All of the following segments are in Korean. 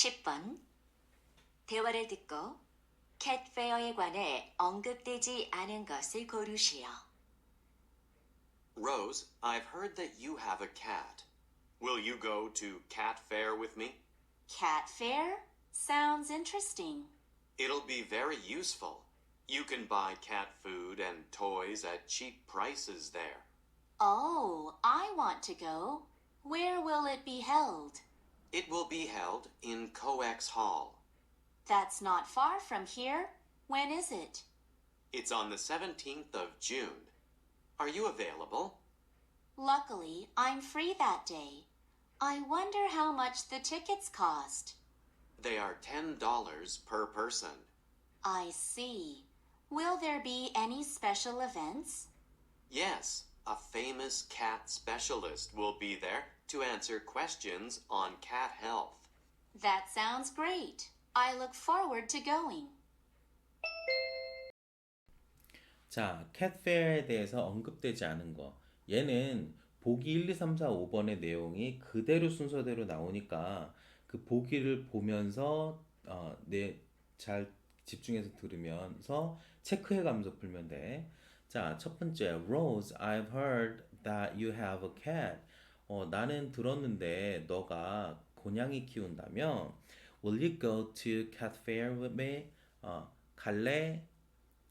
10번 대화를 듣고 캣페어에 관해 언급되지 않은 것을 고르시오. Rose, I've heard that you have a cat. Will you go to cat fair with me? Cat fair? Sounds interesting. It'll be very useful. You can buy cat food and toys at cheap prices there. Oh, I want to go. Where will it be held? It will be held in Coex Hall. That's not far from here. When is it? It's on the 17th of June. Are you available? Luckily, I'm free that day. I wonder how much the tickets cost. They are $10 per person. I see. Will there be any special events? Yes, a famous cat specialist will be there to answer questions on cat health. That sounds great. I look forward to going. 자, 캣페어에 대해서 언급되지 않은 거. 얘는 보기 1, 2, 3, 4, 5번의 내용이 그대로 순서대로 나오니까 그 보기를 보면서 어, 내, 잘 집중해서 들으면서 체크해 가면서 풀면 돼. 자, 첫 번째, Rose, I've heard that you have a cat. 어, 나는 들었는데 너가 고양이 키운다며? Will you go to cat fair with me? 어, 갈래?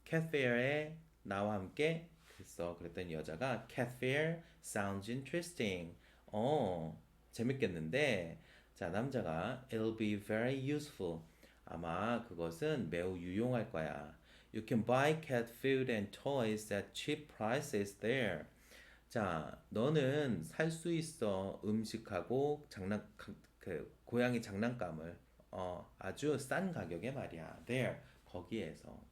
캣페어에 나와 함께 그랬어. 그랬더니 여자가 cat fair sounds interesting. 어, 재밌겠는데. 자, 남자가 it'll be very useful. 아마 그것은 매우 유용할 거야. You can buy cat food and toys at cheap prices there. 자, 너는 살 수 있어. 음식하고 장난 그 고양이 장난감을 어, 아주 싼 가격에 말이야. there 거기에서.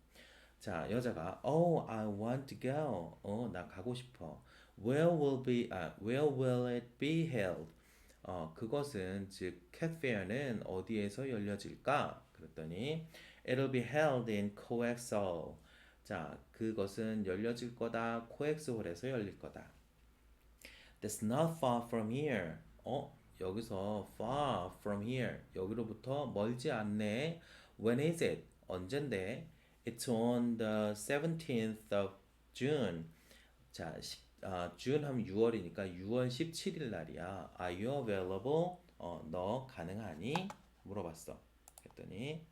자, 여자가 Oh, I want to go. 어, 나 가고 싶어. Where will be 아, where will it be held? 어, 그것은 즉 캣페어는 어디에서 열려질까? 그랬더니 It'll be held in Coex Hall. 자, 그것은 열려질 거다. 코엑스 홀에서 열릴 거다. That's not far from here. 어, 여기서 far from here. 여기로부터 멀지 않네. When is it? 언젠데? It's on the 17th of June. 자, 10, 아, June 하면 6월이니까 6월 17일 날이야. Are you available? 어, 너 가능하니? 물어봤어. 그랬더니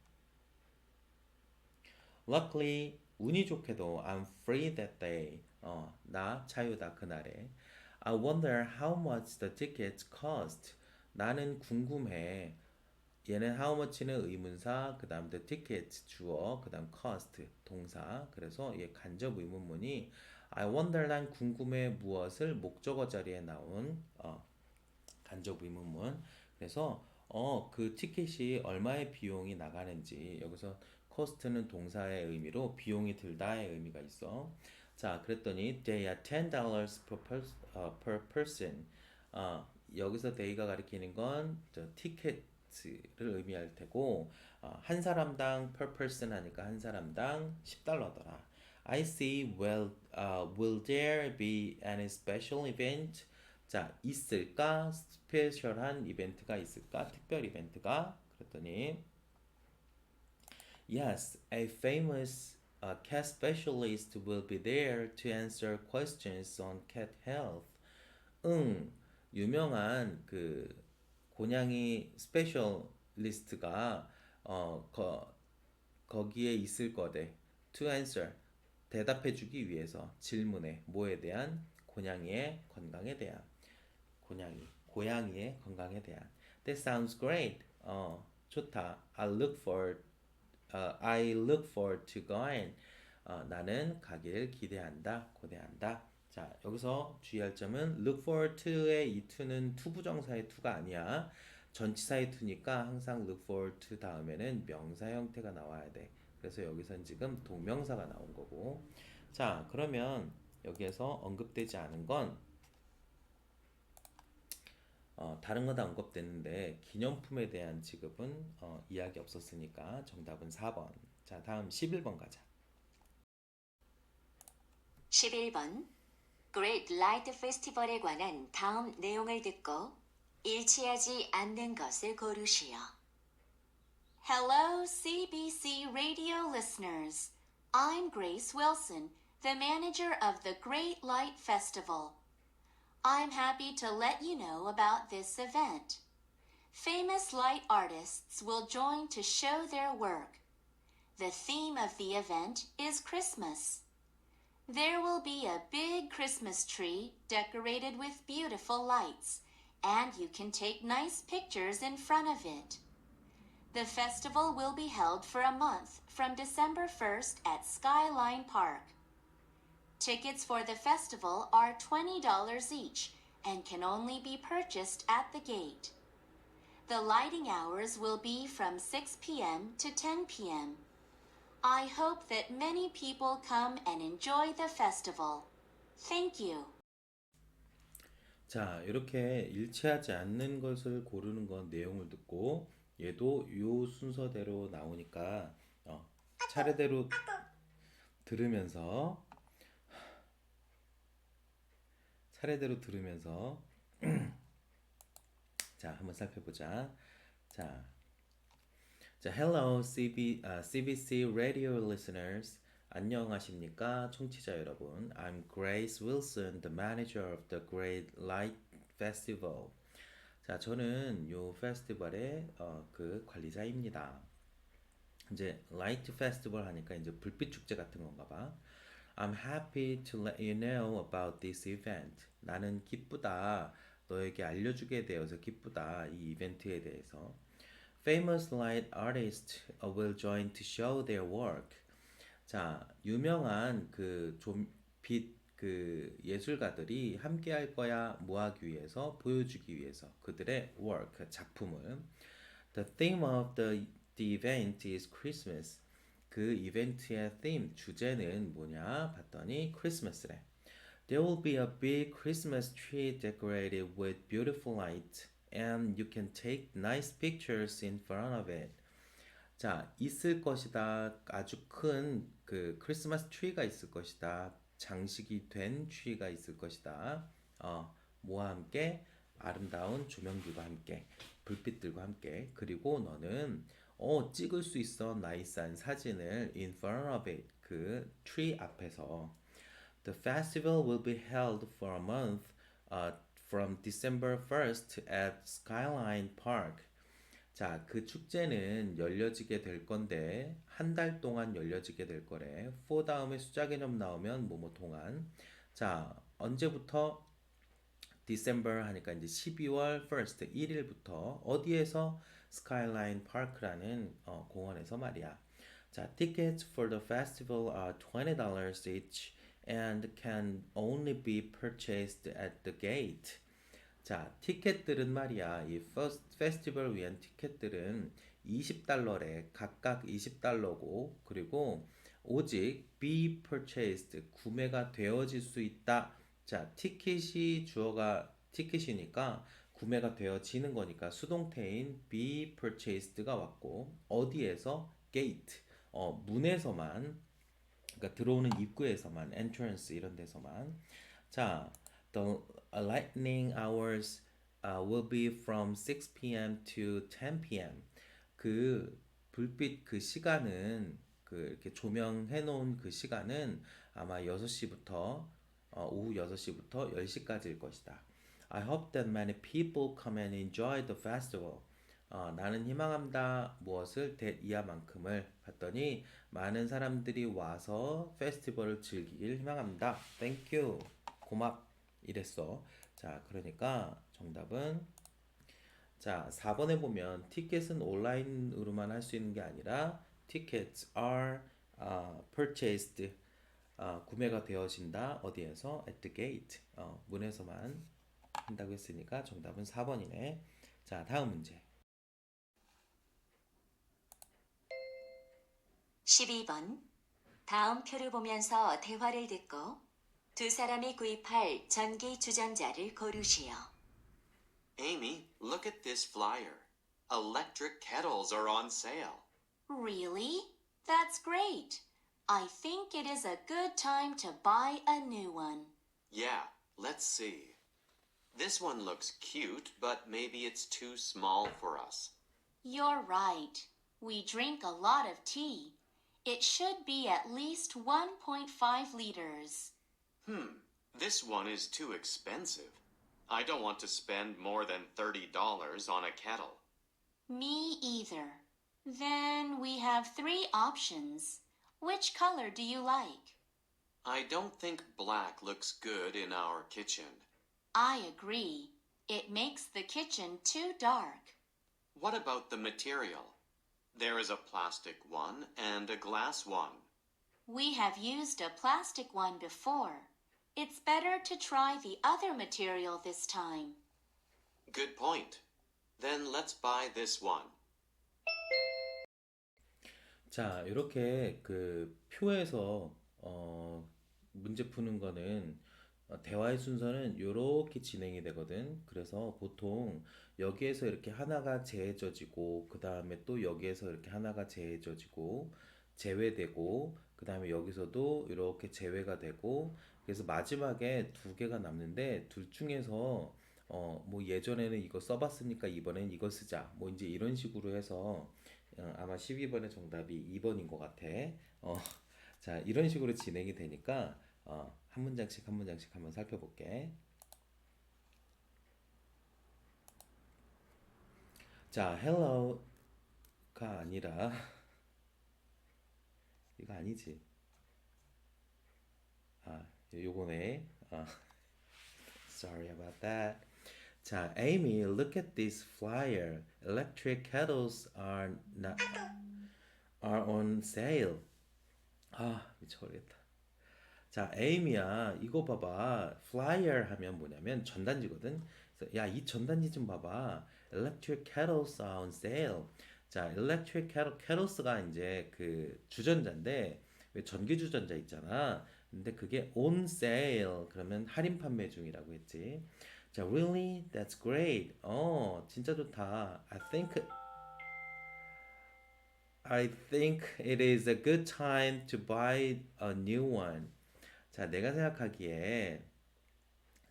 Luckily, 운이 좋게도 I'm free that day. 어, 나 자유다 그날에. I wonder how much the tickets cost. 나는 궁금해. 얘는 how much는 의문사, 그 다음 the tickets 주어, 그 다음 cost 동사. 그래서 얘 간접 의문문이 I wonder 난 궁금해 무엇을 목적어 자리에 나온 어, 간접 의문문. 그래서 어, 그 티켓이 얼마의 비용이 나가는지 여기서 cost는 동사의 의미로 비용이 들다의 의미가 있어. 자, 그랬더니 they are ten dollars per, pers- 어, per person. 어, 여기서 they가 가리키는 건 저, 티켓을 의미할 테고 어, 한 사람당 per person 하니까 한 사람당 10달러더라. I see. Well, uh, will there be any special event? 자, 있을까? 스페셜한 이벤트가 있을까? 특별 이벤트가? 그랬더니 Yes, a famous uh, cat specialist will be there to answer questions on cat health. 응, 유명한 그 고양이 스페셜리스트가 어, 거, 거기에 있을 거대. To answer. 대답해주기 위해서 질문에 뭐에 대한 고양이의 건강에 대한 고양이 고양이의 건강에 대한 That sounds great. 어 좋다. I look forward. 어, I look forward to going. 어, 나는 가기를 기대한다. 고대한다. 자 여기서 주의할 점은 look forward to의 이 to는 투부정사의 to가 아니야. 전치사의 to니까 항상 look forward to 다음에는 명사 형태가 나와야 돼. 그래서 여기선 지금 동명사가 나온 거고. 자, 그러면 여기에서 언급되지 않은 건 어, 다른 거다 언급됐는데 기념품에 대한 지급은 어, 이야기 없었으니까 정답은 4번. 자, 다음 11번 가자. 11번 Great Light Festival에 관한 다음 내용을 듣고 일치하지 않는 것을 고르시오. Hello, CBC radio listeners. I'm Grace Wilson, the manager of the Great Light Festival. I'm happy to let you know about this event. Famous light artists will join to show their work. The theme of the event is Christmas. There will be a big Christmas tree decorated with beautiful lights, and you can take nice pictures in front of it. The festival will be held for a month from December 1st at Skyline Park. Tickets for the festival are $20 each and can only be purchased at the gate. The lighting hours will be from 6 p.m. to 10 p.m. I hope that many people come and enjoy the festival. Thank you. 자, 이렇게 일치하지 않는 것을 고르는 건 내용을 듣고 얘도 요 순서대로 나오니까 어, 차례대로 들으면서 차례대로 들으면서 자, 한번 살펴보자. 자, 자, hello CB, 아, CBC radio listeners. 안녕하십니까, 청취자 여러분. I'm Grace Wilson, the manager of the Great Light Festival. 자, 저는 요 페스티벌의 어, 그 관리자입니다. 이제 라이트 페스티벌 하니까 이제 불빛 축제 같은 건가 봐. I'm happy to let you know about this event. 나는 기쁘다. 너에게 알려주게 되어서 기쁘다. 이 이벤트에 대해서. Famous light artists will join to show their work. 자, 유명한 그좀빛 그 예술가들이 함께 할 거야 뭐 하기 위해서 보여주기 위해서 그들의 work 작품을 The theme of the, the event is Christmas. 그 이벤트의 theme 주제는 뭐냐 봤더니 Christmas래. There will be a big Christmas tree decorated with beautiful light and you can take nice pictures in front of it. 자, 있을 것이다. 아주 큰 그 크리스마스 트리가 있을 것이다. 장식이 된 트리가 있을 것이다. 어, 뭐와 함께 아름다운 조명들과 함께 불빛들과 함께 그리고 너는 어 찍을 수 있어 나이스한 사진을 in front of it 그 트리 앞에서 The festival will be held for a month uh, from December 1st at Skyline Park. 자, 그 축제는 열려지게 될 건데 한 달 동안 열려지게 될 거래. for 다음에 숫자 개념 나오면 뭐뭐 동안. 자, 언제부터 December 하니까 이제 12월 1st 1일부터 어디에서 Skyline Park라는 어, 공원에서 말이야. 자, tickets for the festival are $20 each and can only be purchased at the gate. 자, 티켓들은 말이야. 이 퍼스, 페스티벌 위한 티켓들은 20달러래. 각각 20달러고 그리고 오직 be purchased 구매가 되어질 수 있다. 자, 티켓이 주어가 티켓이니까 구매가 되어지는 거니까 수동태인 be purchased가 왔고 어디에서 gate 어, 문에서만 그러니까 들어오는 입구에서만 entrance 이런 데서만 자 the lightning hours uh, will be from 6 p.m. to 10 p.m. 그 불빛 그 시간은 그 이렇게 조명해 놓은 그 시간은 아마 6시부터 어, 오후 6시부터 10시까지일 것이다. I hope that many people come and enjoy the festival. 어, 나는 희망합니다. 무엇을 that 이하만큼을 봤더니 많은 사람들이 와서 페스티벌을 즐기길 희망합니다. Thank you. 고맙. 이랬어. 자, 그러니까 정답은 자, 4번에 보면 티켓은 온라인으로만 할 수 있는 게 아니라 tickets are uh, purchased 어, 구매가 되어진다. 어디에서? at the gate. 어, 문에서만 한다고 했으니까 정답은 4번이네. 자, 다음 문제. 12번. 다음 표를 보면서 대화를 듣고 두 사람이 구입할 전기 주전자를 고르시오. Amy, look at this flyer. Electric kettles are on sale. Really? That's great. I think it is a good time to buy a new one. Yeah, let's see. This one looks cute, but maybe it's too small for us. You're right. We drink a lot of tea. It should be at least 1.5 liters. Hmm, this one is too expensive. I don't want to spend more than $30 on a kettle. Me either. Then we have three options. Which color do you like? I don't think black looks good in our kitchen. I agree. It makes the kitchen too dark. What about the material? There is a plastic one and a glass one. We have used a plastic one before. It's better to try the other material this time. Good point. Then let's buy this one. 자, 이렇게 그 표에서 어, 문제 푸는 거는 어, 대화의 순서는 이렇게 진행이 되거든. 그래서 보통 여기에서 이렇게 하나가 재해져지고 그 다음에 또 여기에서 이렇게 하나가 재해져지고 제외되고 그 다음에 여기서도 이렇게 제외가 되고 그래서 마지막에 두 개가 남는데 둘 중에서 어, 뭐 예전에는 이거 써봤으니까 이번엔 이거 쓰자. 뭐 이제 이런 식으로 해서 어, 아마 12번의 정답이 2번인 것 같아. 어, 자, 이런 식으로 진행이 되니까 어, 한 문장씩 한 문장씩 한번 살펴볼게. 자, hello가 아니라 이거 아니지. 아, 요거네. 아, sorry about that. 자, Amy, look at this flyer. Electric kettles are not are on sale. 아, 미쳐버리겠다. 자, 에이미야, 이거 봐봐. flyer 하면 뭐냐면 전단지거든. 야, 이 전단지 좀 봐봐. Electric kettles are on sale. 자, electric kettle, kettles가 이제 그 주전자인데 왜 전기 주전자 있잖아. 근데 그게 on sale 그러면 할인 판매 중이라고 했지. 자, really? That's great. 어, 진짜 좋다. I think I think it is a good time to buy a new one. 자, 내가 생각하기에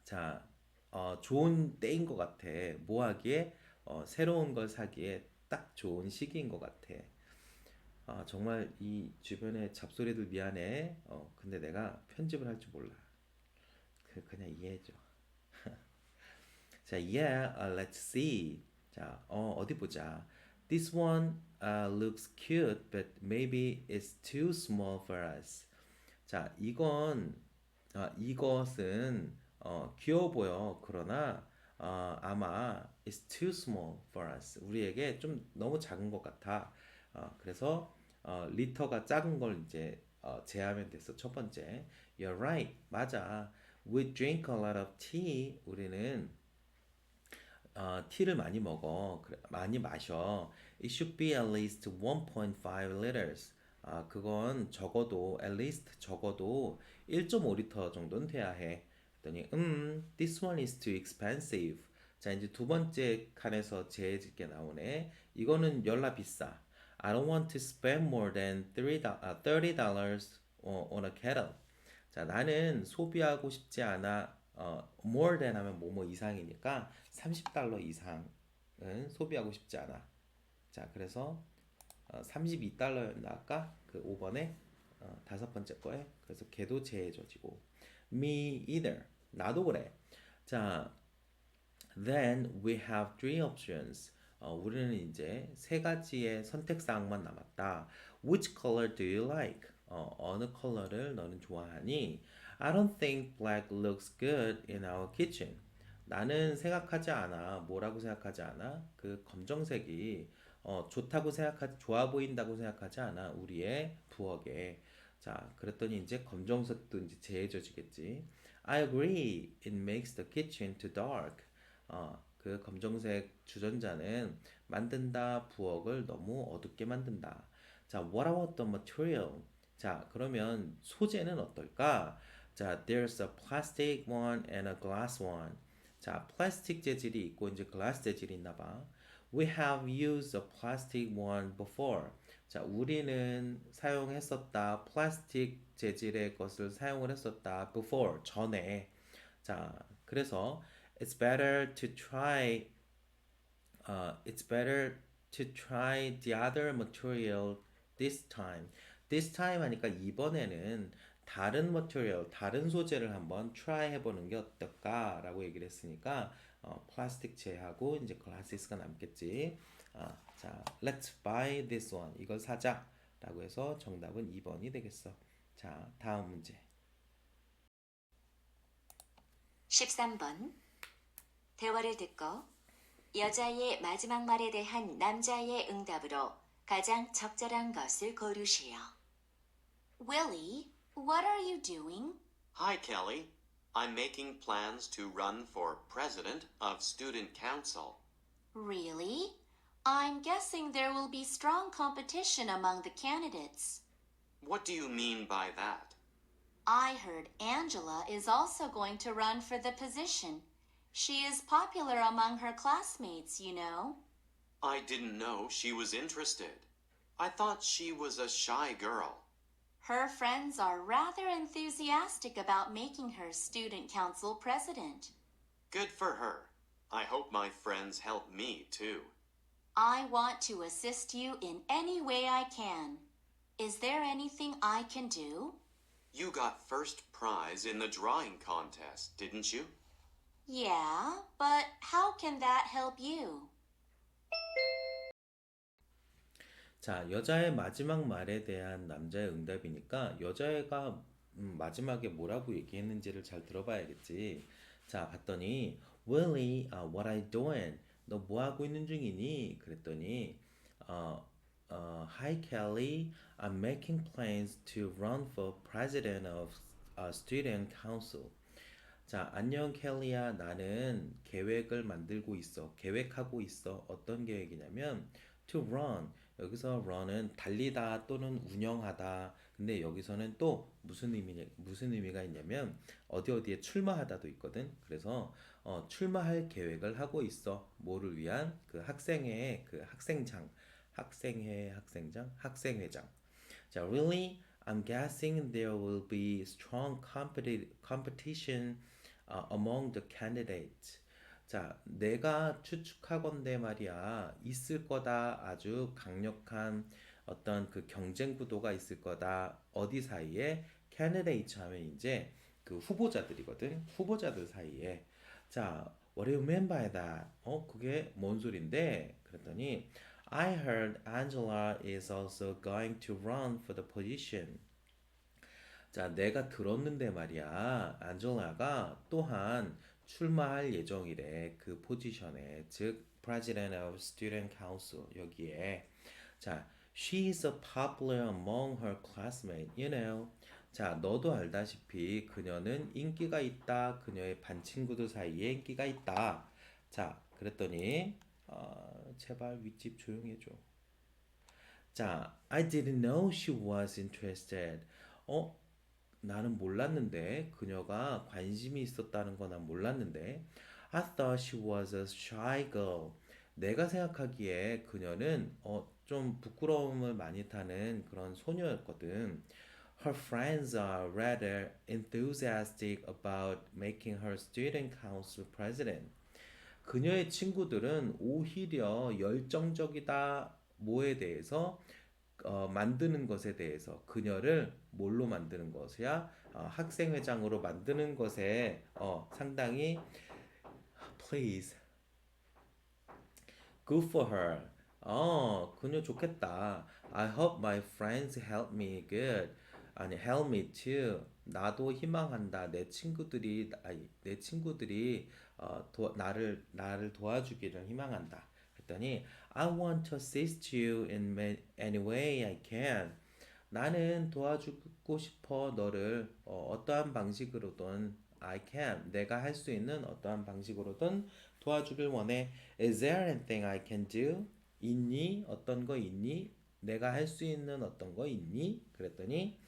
자, 어, 좋은 때인 것 같아. 뭐 하기에? 어, 새로운 걸 사기에 딱 좋은 시기인 것 같아. 아, 정말 이 주변에 잡소리들 미안해. 어, 근데 내가 편집을 할 줄 몰라. 그, 그냥 이해해줘. 자, yeah, uh, let's see. 자, 어, 어디 보자. This one uh, looks cute, but maybe it's too small for us. 자, 이건 아, 이것은 어, 귀여워 보여. 그러나 어, 아마 it's too small for us. 우리에게 좀 너무 작은 것 같아. 어, 그래서 어, 리터가 작은 걸 이제 어, 제하면 됐어. 첫 번째. You're right. 맞아. We drink a lot of tea. 우리는 어, 티를 많이 먹어. 그래, 많이 마셔. It should be at least 1.5 liters. 아, 그건 적어도 at least 적어도 1.5리터 정도는 돼야 해. 그랬더니 음, this one is too expensive. 자, 이제 두 번째 칸에서 재해질 나오네. 이거는 열나 비싸. I don't want to spend more than $30 $30 on a kettle. 자, 나는 소비하고 싶지 않아. 어, more than 하면 뭐뭐 이상이니까 30달러 이상은 소비하고 싶지 않아. 자, 그래서 어, 32달러였나 아까 그 5번에 어, 다섯 번째 거에 그래서 걔도 제해져지고 me either 나도 그래. 자, then we have three options. 어, 우리는 이제 세 가지의 선택 사항만 남았다. Which color do you like? 어, 어느 컬러를 너는 좋아하니? I don't think black looks good in our kitchen. 나는 생각하지 않아. 뭐라고 생각하지 않아? 그 검정색이 어, 좋다고 생각하지, 좋아 보인다고 생각하지 않아. 우리의 부엌에. 자, 그랬더니 이제 검정색도 이제 제해져지겠지. I agree. It makes the kitchen too dark. 어, 그 검정색 주전자는 만든다 부엌을 너무 어둡게 만든다. 자, what about the material? 자, 그러면 소재는 어떨까? 자, there's a plastic one and a glass one. 자, 플라스틱 재질이 있고 이제 글라스 재질이 있나 봐. We have used a plastic one before. 자, 우리는 사용했었다. 플라스틱 재질의 것을 사용을 했었다. before, 전에. 자, 그래서 it's better to try uh, it's better to try the other material this time. This time 하니까 이번에는 다른 material, 다른 소재를 한번 try 해보는 게 어떨까라고 얘기를 했으니까 어, 플라스틱 제하고 이제 glasses가 남겠지. 아, 자, let's buy this one. 이걸 사자 라고 해서 정답은 2번이 되겠어. 자, 다음 문제. 13번. 대화를 듣고 여자의 마지막 말에 대한 남자의 응답으로 가장 적절한 것을 고르시오. Willie, what are you doing? Hi, Kelly. I'm making plans to run for president of student council. Really? I'm guessing there will be strong competition among the candidates. What do you mean by that? I heard Angela is also going to run for the position. She is popular among her classmates, you know. I didn't know she was interested. I thought she was a shy girl. Her friends are rather enthusiastic about making her student council president. Good for her. I hope my friends help me too. I want to assist you in any way I can. Is there anything I can do? You got first prize in the drawing contest, didn't you? Yeah, but how can that help you? 자, 여자의 마지막 말에 대한 남자의 응답이니까 여자애가 음, 마지막에 뭐라고 얘기했는지를 잘 들어봐야겠지. 자, 봤더니 Willie, uh, what you doing? 너 뭐 하고 있는 중이니? 그랬더니 어, 어, Hi Kelly, I'm making plans to run for president of a student council. 자, 안녕 켈리야. 나는 계획을 만들고 있어. 계획하고 있어. 어떤 계획이냐면 to run. 여기서 run은 달리다 또는 운영하다. 근데 여기서는 또 무슨 의미 무슨 의미가 있냐면 어디 어디에 출마하다도 있거든. 그래서 어, 출마할 계획을 하고 있어. 뭐를 위한 그 학생회 그 학생장 학생회 학생장 학생회장. 자, really I'm guessing there will be strong competi- competition uh, among the candidates. 자, 내가 추측하건대 말이야. 있을 거다. 아주 강력한 어떤 그 경쟁 구도가 있을 거다. 어디 사이에? candidate 하면 이제 그 후보자들이거든. 후보자들 사이에. 자, what do you mean by that? 어, 그게 뭔 소린데? 그랬더니 I heard Angela is also going to run for the position. 자, 내가 들었는데 말이야. 안젤라가 또한 출마할 예정이래. 그 포지션에. 즉, President of Student Council. 여기에. 자, she is popular among her classmates. You know. 자, 너도 알다시피 그녀는 인기가 있다. 그녀의 반 친구들 사이에 인기가 있다. 자, 그랬더니 어, 제발 윗집 조용히 해줘. 자, I didn't know she was interested. 어, 나는 몰랐는데 그녀가 관심이 있었다는 거 난 몰랐는데 I thought she was a shy girl. 내가 생각하기에 그녀는 어, 좀 부끄러움을 많이 타는 그런 소녀였거든. Her friends are rather enthusiastic about making her student council president. 그녀의 친구들은 오히려 열정적이다 뭐에 대해서 어, 만드는 것에 대해서 그녀를 뭘로 만드는 것이야? 어, 학생회장으로 만드는 것에 어, 상당히 please good for her. 어, 그녀 좋겠다. I hope my friends help me good. 아니 help me too. 나도 희망한다. 내 친구들이 아니, 내 친구들이 어, 도, 나를 나를 도와주기를 희망한다. 그랬더니 I want to assist you in any way I can. 나는 도와주고 싶어 너를 어, 어떠한 방식으로든 I can. 내가 할 수 있는 어떠한 방식으로든 도와주길 원해. Is there anything I can do? 있니? 어떤 거 있니? 내가 할 수 있는 어떤 거 있니? 그랬더니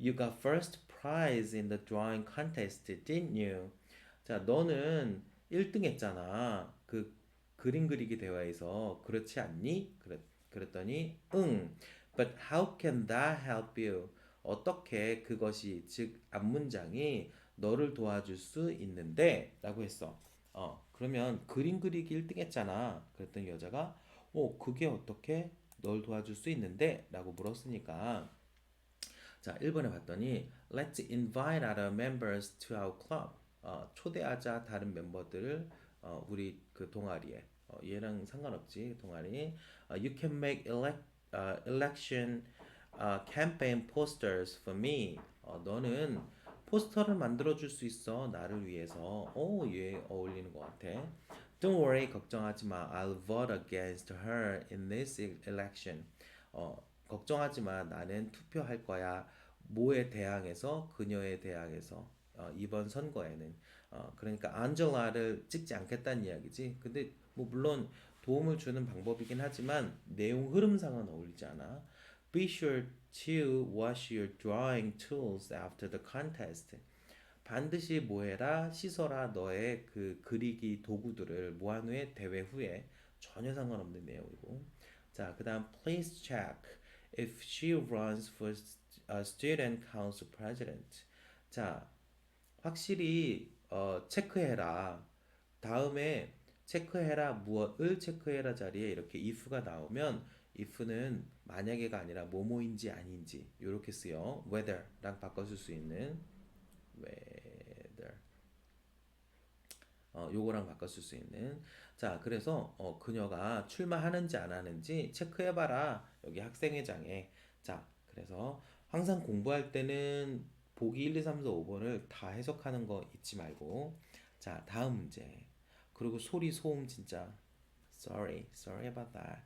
You got first prize in the drawing contest, didn't you? 자, 너는 1등 했잖아. 그 그림 그리기 대회에서 그렇지 않니? 그랬, 그랬더니 응. But how can that help you? 어떻게 그것이 즉 앞문장이 너를 도와줄 수 있는데 라고 했어. 어, 그러면 그림 그리기 1등 했잖아. 그랬더니 여자가 어, 그게 어떻게 널 도와줄 수 있는데? 라고 물었으니까 자, 1번에 봤더니 Let's invite other members to our club. 어, 초대하자 다른 멤버들을 어, 우리 그 동아리에. 어, 얘랑 상관없지 동아리. 어, you can make elect, uh, election uh, campaign posters for me. 어, 너는 포스터를 만들어 줄 수 있어 나를 위해서. 오, 얘 어울리는 것 같아. Don't worry, 걱정하지 마. I'll vote against her in this election. 어, 걱정하지 마. 나는 투표할 거야. 뭐에 대항해서 그녀에 대항해서 어, 이번 선거에는 어, 그러니까 안젤라를 찍지 않겠다는 이야기지. 근데 뭐 물론 도움을 주는 방법이긴 하지만 내용 흐름상은 어울리지 않아. Be sure to wash your drawing tools after the contest. 반드시 뭐해라 씻어라 너의 그 그리기 도구들을 모한 후에 대회 후에 전혀 상관없는 내용이고 자 그다음 please check if she runs for a student council president 자 확실히 어, 체크해라 다음에 체크해라 무엇을 체크해라 자리에 이렇게 if가 나오면 if는 만약에가 아니라 뭐뭐인지 아닌지 이렇게 쓰여. whether랑 바꿔줄 수 있는 whether. 어, 요거랑 바꿔 쓸 수 있는. 자 그래서 어, 그녀가 출마하는지 안 하는지 체크해봐라. 여기 학생회장에. 자 그래서 항상 공부할 때는 보기 1, 2, 3, 4, 5번을 다 해석하는 거 잊지 말고. 자 다음 문제 그리고 소리 소음 진짜 sorry sorry about that